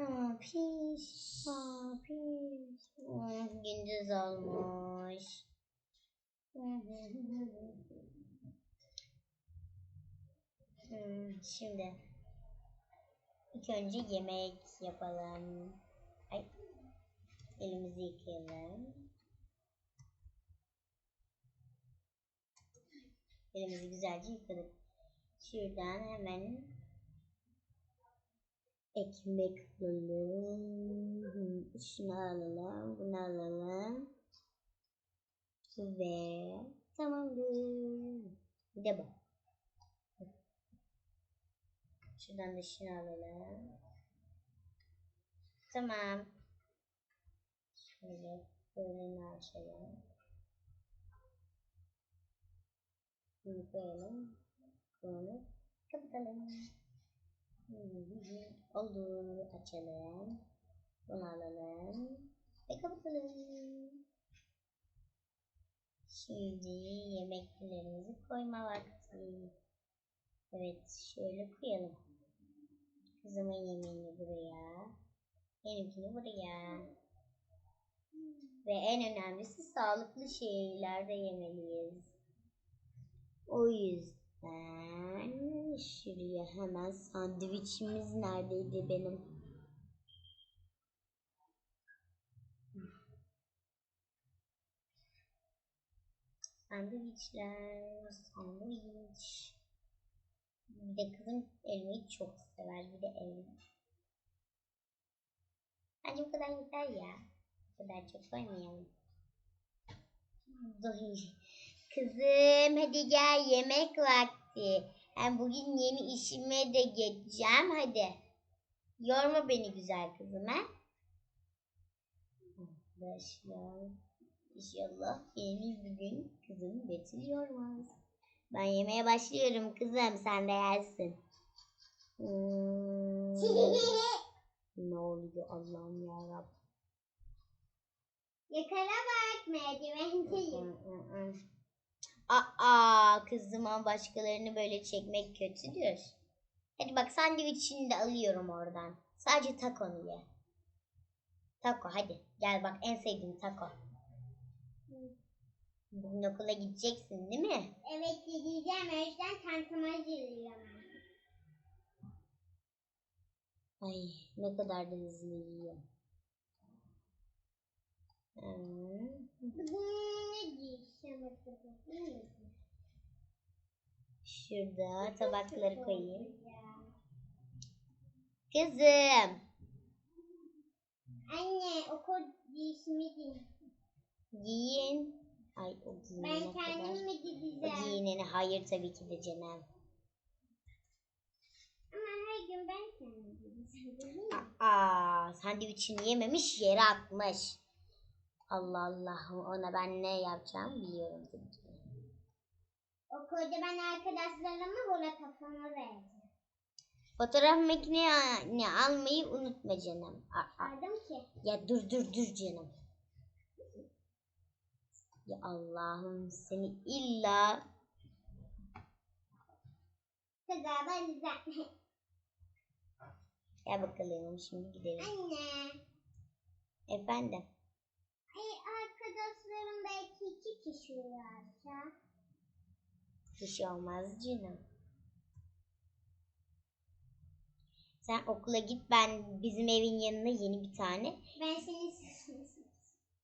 Ha pis. Ha pis. Hmm, gündüz olmuş. Hmm, şimdi ilk önce yemek yapalım. Ay, elimizi yıkayalım. Elimizi güzelce yıkadık. Şuradan hemen ekmek alalım. Şunu alalım. Bunu alalım. Ve tamamdır. Bir de bu. Şuradan da şunu alalım. Tamam. Şöyle fırını açalım. Bunu koyalım. Bunu kapatalım. Oldu. Açalım. Bunu alalım. Ve kapatalım. Şimdi yemeklerimizi koyma vakti. Evet şöyle koyalım. Kızımın yemeğini buraya. Benimkini buraya. Ve en önemlisi sağlıklı şeyler de yemeliyiz. O yüzden şuraya hemen sandviçimiz neredeydi benim? Sandviçler, sandviç. Bir de kızım elmayı çok sever. Bir de elma. Bence bu kadar yeter ya. Bu kadar çok koymayalım. Dur. Kızım hadi gel yemek vakti. Ben bugün yeni işime de geçeceğim hadi. Yorma beni güzel kızım ha. Arkadaşlar inşallah yeni bir gün kızım Betül yormaz. Ben yemeye başlıyorum kızım sen de yersin. Hmm. ne oluyor Allah'ım yarabbim. Yukarı bak merdivendeyim. Aa kızıma başkalarını böyle çekmek kötüdür. Hadi bak sandviçini de alıyorum oradan. Sadece takonu ye. Taco hadi. Gel bak en sevdiğim taco. Bugün okula gideceksin değil mi? Evet gideceğim. O yüzden tantama hazırlıyorum. Ay ne kadar da hızlı yiyor. Hmm. Hmm. Şurada tabakları koyayım. Ya. Kızım. Anne okul giysimi giy. Giyin. Ay o giyinene Ben kadar. kendim mi O gideceğim? giyinene hayır tabii ki de Cenem. Ama her gün ben kendim gideceğim. Aa, sandviçini yememiş yere atmış. Allah Allah ona ben ne yapacağım biliyorum tabii ki. Okulda ben arkadaşlarıma bola kafama vereceğim. Fotoğraf makineni almayı unutma canım. Aa, Aldım ki. ya dur dur dur canım. Ya Allah'ım seni illa Kızlar ben güzel. gel bakalım şimdi gidelim. Anne. Efendim. Ay arkadaşlarım belki iki kişi uyarsa. Bir şey olmaz canım. Sen okula git ben bizim evin yanına yeni bir tane Ben seni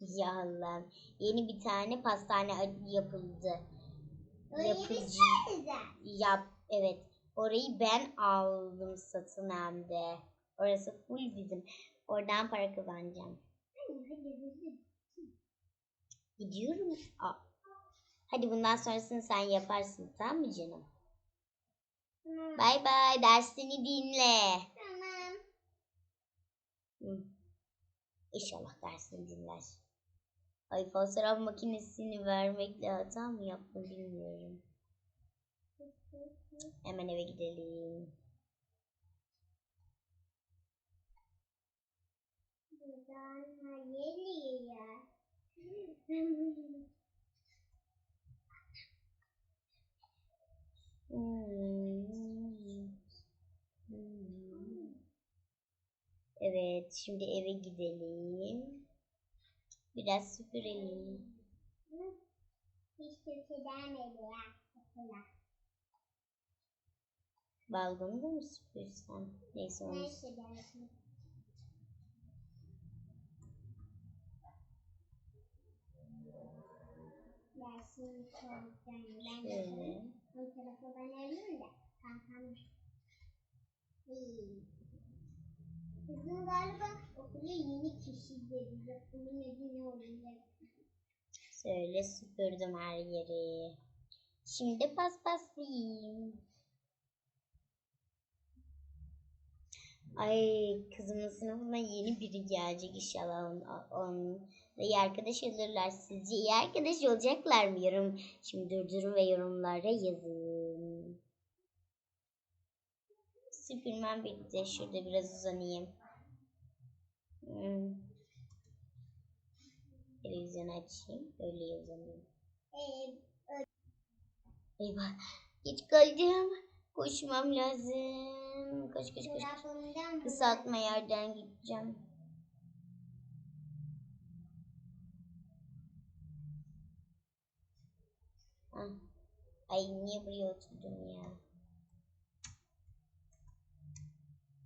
ya Allah'ım yeni bir tane pastane yapıldı. Yapıcı yap evet orayı ben aldım satın hem de. Orası full bizim. Oradan para kazanacağım. Anne hadi hızlı. Gidiyorum. Aa. Hadi bundan sonrasını sen yaparsın tamam mı canım? Tamam. Bay bay dersini dinle. Tamam. Hı. İnşallah dersini dinler. Ay fotoğraf makinesini vermekle hata mı yaptım bilmiyorum. Hemen eve gidelim. Buradan hayır ya. Evet, şimdi eve gidelim. Biraz süpürelim. Balkonu da mı süpürsem? Neyse onu Neyse dersin. Dersin soracağım. Ben de şöyle. Ön tarafı ben arıyorum da. Kankam. Kızım galiba okula yeni kişi dedi. Okulun adı ne olacak? Şöyle süpürdüm her yeri. Şimdi paspaslayayım. Ay kızımın sınıfına yeni biri gelecek inşallah. On, on, iyi arkadaş olurlar. Sizce iyi arkadaş olacaklar mı? Yorum, şimdi durdurun ve yorumlara yazın. Süpürmem bitti. Şurada biraz uzanayım. Hmm. Televizyon açayım. Öyle uzanayım. Eyvah. Geç kaldım. Koşmam lazım. Koş koş koş. Kısaltma yerden gideceğim. Ay niye buraya oturdum ya?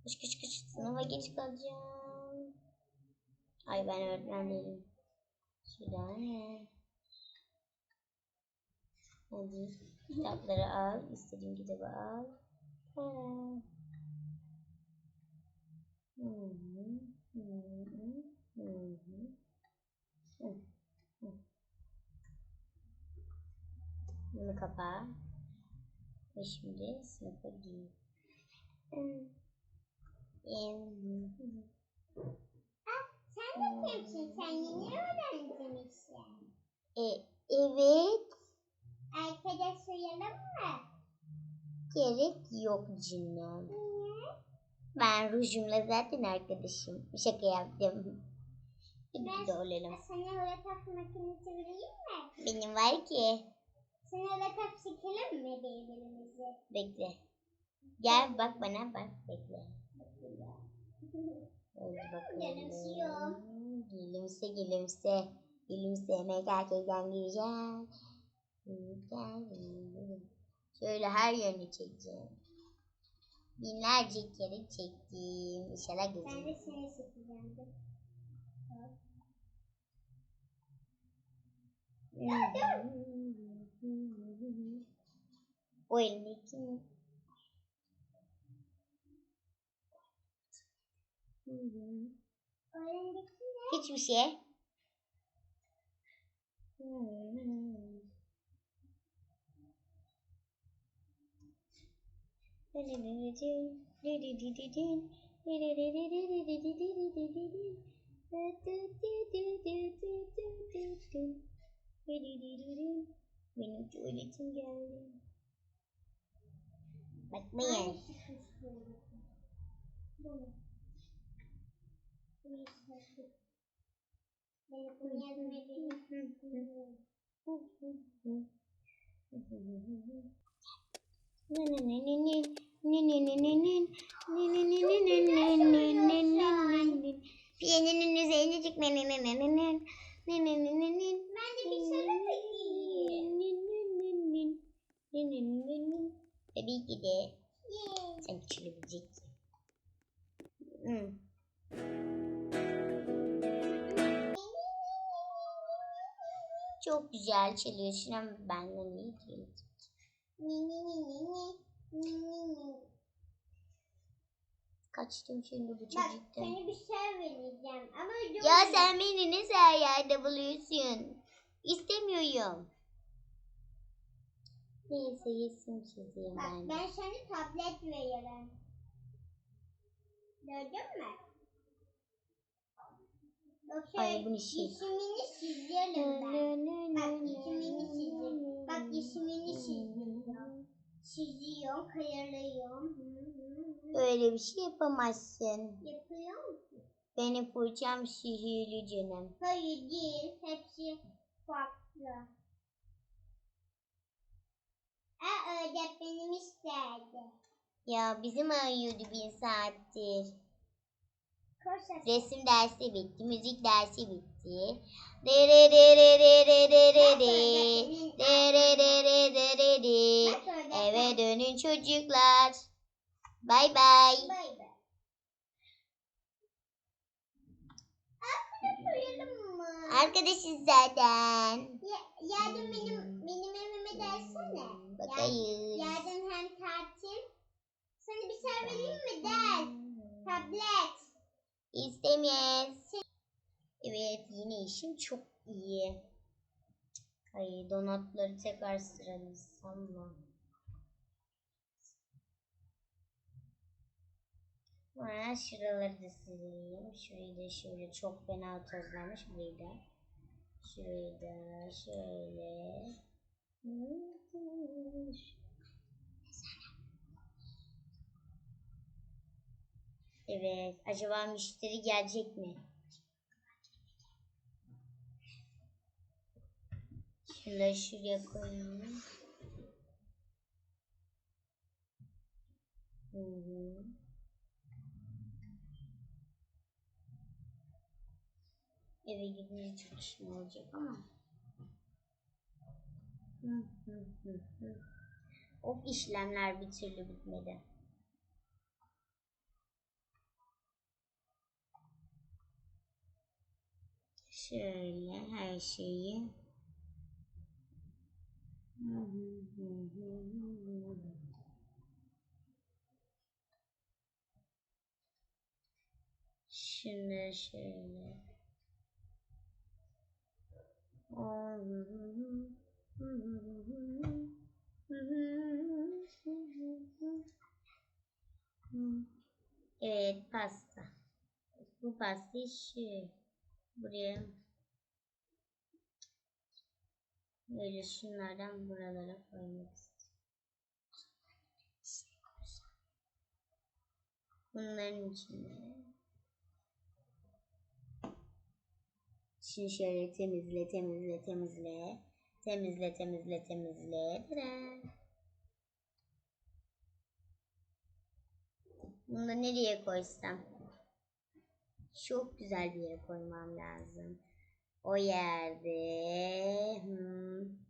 Koş koş koş. Sınıfa geç kalacağım. Ay ben öğretmen. Şuradan ne? Hadi kitapları al. istediğin kitabı al. Ha. Hı hı, hı hı, hı hı. Hı, hı. Bunu kapa. Ve şimdi sınıfa. Hı. Hı. Sen de kimsin? Sen yeni öğrenci misin? E, evet. Arkadaş uyalım mı? Gerek yok canım. Niye? Ben rujumla zaten arkadaşım. Şaka yaptım. Ben- de olalım. Sana holotaps makinesi vereyim mi? Benim var ki. Sana holotaps çekelim mi birbirimizi? Bekle. Gel bak bana bak. Bekle. Hadi bakalım. Gülümsüyor. Gülümse gülümse. Gülümsemek herkesten güzel. Güzel. Şöyle her yönünü çekeceğim. Binlerce kere çektim. İnşallah Ben de seni çekeceğim. Dur. O elindeki Öğrendeki ne? Hiçbir şey. Benim tuvaletim geldi. Bakmayın. Hangisi kuşluğu? Bu mu? Bu işte. Beni bunu yazmayı bilmiyorum. Piyanonun üzerine çık. Ben de bir soru bakayım. Ki Yay. sen küçülebileceksin. Hmm. Çok güzel çalıyorsun ama benden iyi değil. Ni ni ni ni ni. Ni ni ni. Kaçtım şimdi bu Bak çocuktan. sana bir şey vereceğim ama. Ya sen beni nasıl her yerde buluyorsun? İstemiyorum. Neyse yesim çizeyim Bak ben. ben sana tablet veriyorum. Gördün mü? Yoksa Ay, bu ne şey? ismini çizerim ben. Bak ismini çizdim. Bak ismini. Çiziyorum, hı hı. Öyle bir şey yapamazsın. Yapıyor musun? Benim fırçam sihirli canım. Hayır değil. Hepsi farklı. Aa, öğretmenim isterdi. Ya bizim arıyordu bir saattir. Koş. Resim dersi bitti, müzik dersi bitti. De re re re re re re re de. De re re re re re söyleyeceğim. Eve dönün çocuklar. Bay bay. Bay bay. Arkadaşız zaten. Ya, yarın benim benim evime gelsene. Bakayız. Yarın hem tatil. Sana bir şey vereyim mi? Ders. Tablet. İstemeyiz. Evet yine işim çok iyi. Ay donatları tekrar sıralasam mı? Ha, şuraları da sileyim. Şurayı da şöyle çok fena tozlanmış. Burayı da. Şurayı da şöyle. Evet. Acaba müşteri gelecek mi? Da şuraya koyayım. Hı hı. Eve gidince çok işim olacak ama. Of işlemler bir türlü bitmedi. Şöyle her şeyi. Şunu şöyle. Şu buraya böyle şunlardan buralara koymak istiyorum. Bunların içine Şimdi şöyle temizle temizle temizle temizle temizle temizle Tere. Bunu nereye koysam? Çok güzel bir yere koymam lazım. O yerde. Hmm.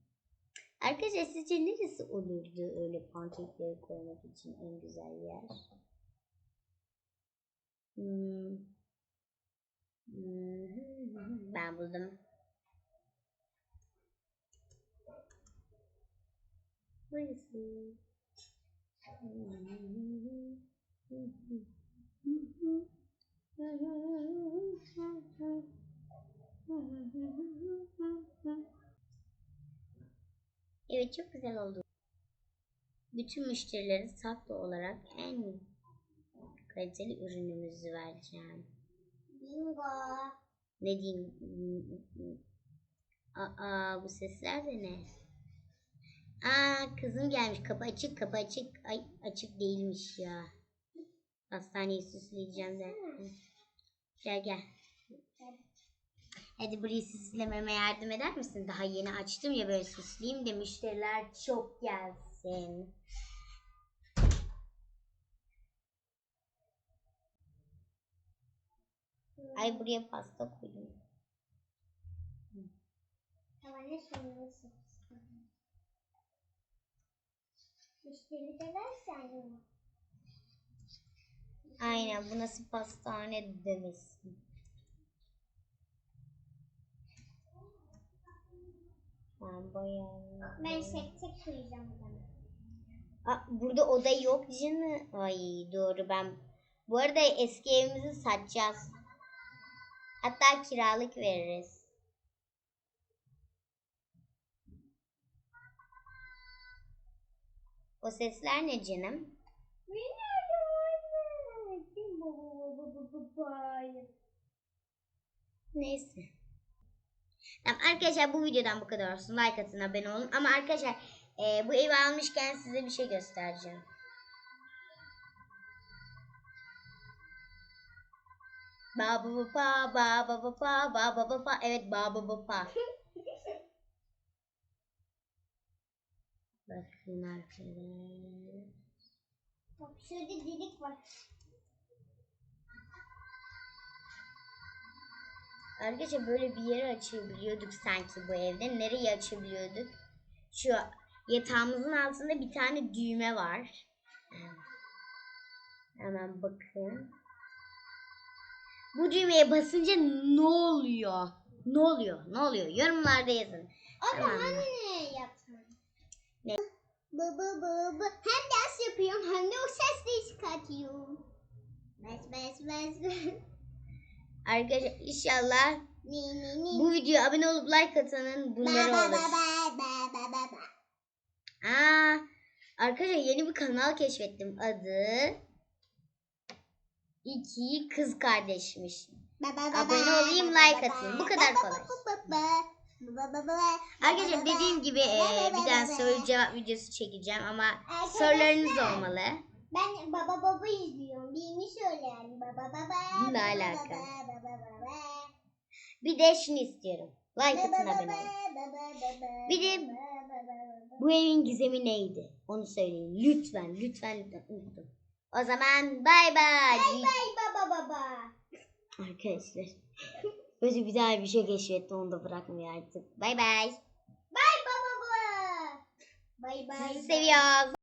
Arkadaşlar sizce neresi olurdu öyle pankekleri koymak için en güzel yer? Hmm. Hmm. Ben buldum. Burası. Evet çok güzel oldu. Bütün müşterilere saklı olarak en kaliteli ürünümüzü vereceğim. Bingo. Ne diyeyim? Aa bu sesler de ne? Aa kızım gelmiş. Kapı açık, kapı açık. Ay açık değilmiş ya. Hastaneyi süsleyeceğim de. Gel gel. Hadi burayı süslememe yardım eder misin? Daha yeni açtım ya böyle süsleyeyim de müşteriler çok gelsin. Ay buraya pasta koydum. Tavana şunları sıksın. Müşteri de versen ya. Aynen bu nasıl pastane demesin. Ben bayağı... Ben tek koyacağım bana. Aa, burada oda yok canım. Ay doğru ben. Bu arada eski evimizi satacağız. Hatta kiralık veririz. O sesler ne canım? Neyse. Tamam arkadaşlar bu videodan bu kadar olsun. Like atın abone olun. Ama arkadaşlar e, bu evi almışken size bir şey göstereceğim. Baba baba baba baba baba baba evet baba baba. Bakın arkadaşlar. Bak şurada delik var. Arkadaşlar böyle bir yere açabiliyorduk sanki bu evde. Nereye açabiliyorduk? Şu yatağımızın altında bir tane düğme var. Hemen bakın. Bu düğmeye basınca ne oluyor? Ne oluyor? Ne oluyor? Yorumlarda yazın. Ama Tamam. hani yapsam? Ne? Bı bı bı bı. Hem ders yapıyorum hem de o sesleri çıkartıyorum. Bes bes bes bes. Arkadaşlar inşallah bu videoya abone olup like atanın bunları olur. Aa, arkadaşlar yeni bir kanal keşfettim. Adı İki Kız Kardeşmiş. Abone olayım, like ba, Bu kadar kolay. Arkadaşlar dediğim gibi e, bir tane soru cevap videosu çekeceğim ama sorularınız olmalı. Ben baba baba izliyorum. Birini söyle yani. Baba baba. Ne baba, alaka? Baba baba baba. Bir de şunu istiyorum. Like atın abone olun. Bir de-. Bu evin gizemi neydi? Onu söyleyin. Lütfen, lütfen, lütfen unuttum. O zaman bay bay. Bay bay baba baba. Arkadaşlar. Böyle daha bir şey keşfetti onu da bırakmıyor artık. Bay bay. Bay baba baba. Bay bay. Sizi seviyoruz.